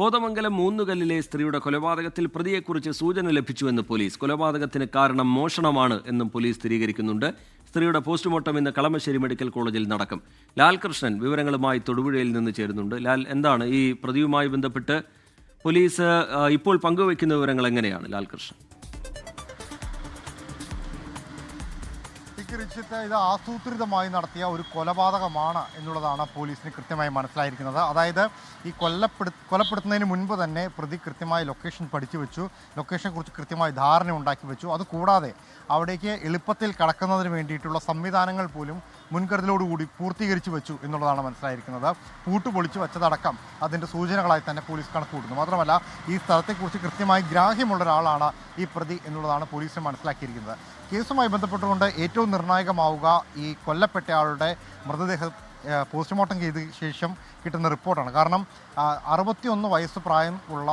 കോതമംഗലം മൂന്നുകല്ലിലെ സ്ത്രീയുടെ കൊലപാതകത്തിൽ പ്രതിയെക്കുറിച്ച് സൂചന ലഭിച്ചുവെന്ന് പോലീസ്. കൊലപാതകത്തിന് കാരണം മോഷണമാണ് എന്നും പോലീസ് സ്ഥിരീകരിക്കുന്നുണ്ട്. സ്ത്രീയുടെ പോസ്റ്റ്മോർട്ടം ഇന്ന് കളമശ്ശേരി മെഡിക്കൽ കോളേജിൽ നടക്കും. ലാൽകൃഷ്ണൻ വിവരങ്ങളുമായി തൊടുപുഴയിൽ നിന്ന് ചേരുന്നുണ്ട്. ലാൽ എന്താണ് ഈ പ്രതിയുമായി ബന്ധപ്പെട്ട് പോലീസ് ഇപ്പോൾ പങ്കുവയ്ക്കുന്ന വിവരങ്ങൾ എങ്ങനെയാണ് ലാൽ ചിത്രീകരിച്ചിട്ട് ഇത് ആസൂത്രിതമായി നടത്തിയ ഒരു കൊലപാതകമാണ് എന്നുള്ളതാണ് പോലീസിന് കൃത്യമായി മനസ്സിലായിരിക്കുന്നത്. അതായത് ഈ കൊല്ലപ്പെടു കൊലപ്പെടുത്തുന്നതിന് മുൻപ് തന്നെ പ്രതി കൃത്യമായി ലൊക്കേഷൻ പഠിച്ചു വെച്ചു. ലൊക്കേഷനെ കുറിച്ച് കൃത്യമായി ധാരണ ഉണ്ടാക്കി വെച്ചു. അതുകൂടാതെ അവിടേക്ക് എളുപ്പത്തിൽ കടക്കുന്നതിന് വേണ്ടിയിട്ടുള്ള സംവിധാനങ്ങൾ പോലും മുൻകരുതലോടുകൂടി പൂർത്തീകരിച്ചു വെച്ചു എന്നുള്ളതാണ് മനസ്സിലായിരിക്കുന്നത്. പൂട്ട് പൊളിച്ചു വെച്ചതടക്കം അതിന്റെ സൂചനകളായി തന്നെ പോലീസ് കണക്കുകൂട്ടുന്നു. മാത്രമല്ല ഈ സ്ഥലത്തെക്കുറിച്ച് കൃത്യമായി ഗ്രാഹ്യമുള്ള ഒരാളാണ് ഈ പ്രതി എന്നുള്ളതാണ് പോലീസിന് മനസ്സിലാക്കിയിരിക്കുന്നത്. കേസുമായി ബന്ധപ്പെട്ടുകൊണ്ട് ഏറ്റവും നിർണായകമാവുക. ഈ കൊല്ലപ്പെട്ടയാളുടെ മൃതദേഹം പോസ്റ്റ്മോർട്ടം ചെയ്ത ശേഷം കിട്ടുന്ന റിപ്പോർട്ടാണ്. കാരണം അറുപത്തിയൊന്ന് വയസ്സ് പ്രായം ഉള്ള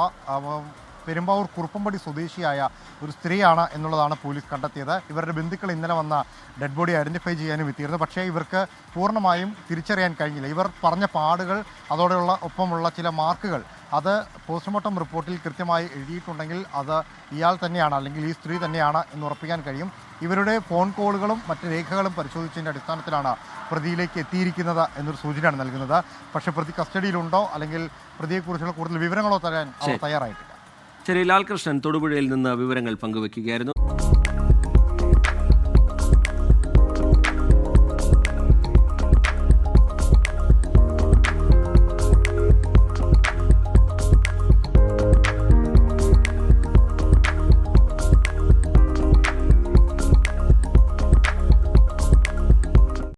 പെരുമ്പാവൂർ കുറുപ്പമ്പടി സ്വദേശിയായ ഒരു സ്ത്രീയാണ് എന്നുള്ളതാണ് പോലീസ് കണ്ടെത്തിയത്. ഇവരുടെ ബന്ധുക്കൾ ഇന്നലെ വന്ന ഡെഡ് ബോഡി ഐഡന്റിഫൈ ചെയ്യാനും എത്തിയിരുന്നു. പക്ഷേ ഇവർക്ക് പൂർണമായും തിരിച്ചറിയാൻ കഴിഞ്ഞില്ല. ഇവർ പറഞ്ഞ പാടുകൾ അതോടെയുള്ള ഒപ്പമുള്ള ചില മാർക്കുകൾ അത് പോസ്റ്റ്മോർട്ടം റിപ്പോർട്ടിൽ കൃത്യമായി എഴുതിയിട്ടുണ്ടെങ്കിൽ അത് ഇയാൾ തന്നെയാണ് അല്ലെങ്കിൽ ഈ സ്ത്രീ തന്നെയാണ് എന്ന് ഉറപ്പിക്കാൻ കഴിയും. ഇവരുടെ ഫോൺ കോളുകളും മറ്റ് രേഖകളും പരിശോധിച്ചതിന്റെ അടിസ്ഥാനത്തിലാണ് പ്രതിയിലേക്ക് എത്തിയിരിക്കുന്നത് എന്നൊരു സൂചനയാണ് നൽകുന്നത്. പക്ഷേ പ്രതി കസ്റ്റഡിയിലുണ്ടോ? അല്ലെങ്കിൽ പ്രതിയെക്കുറിച്ചുള്ള കൂടുതൽ വിവരങ്ങളോ തരാൻ അവർ തയ്യാറായിട്ടില്ല. ശരി ലാൽകൃഷ്ണൻ തൊടുപുഴയിൽ നിന്ന് വിവരങ്ങൾ പങ്കുവയ്ക്കുകയായിരുന്നു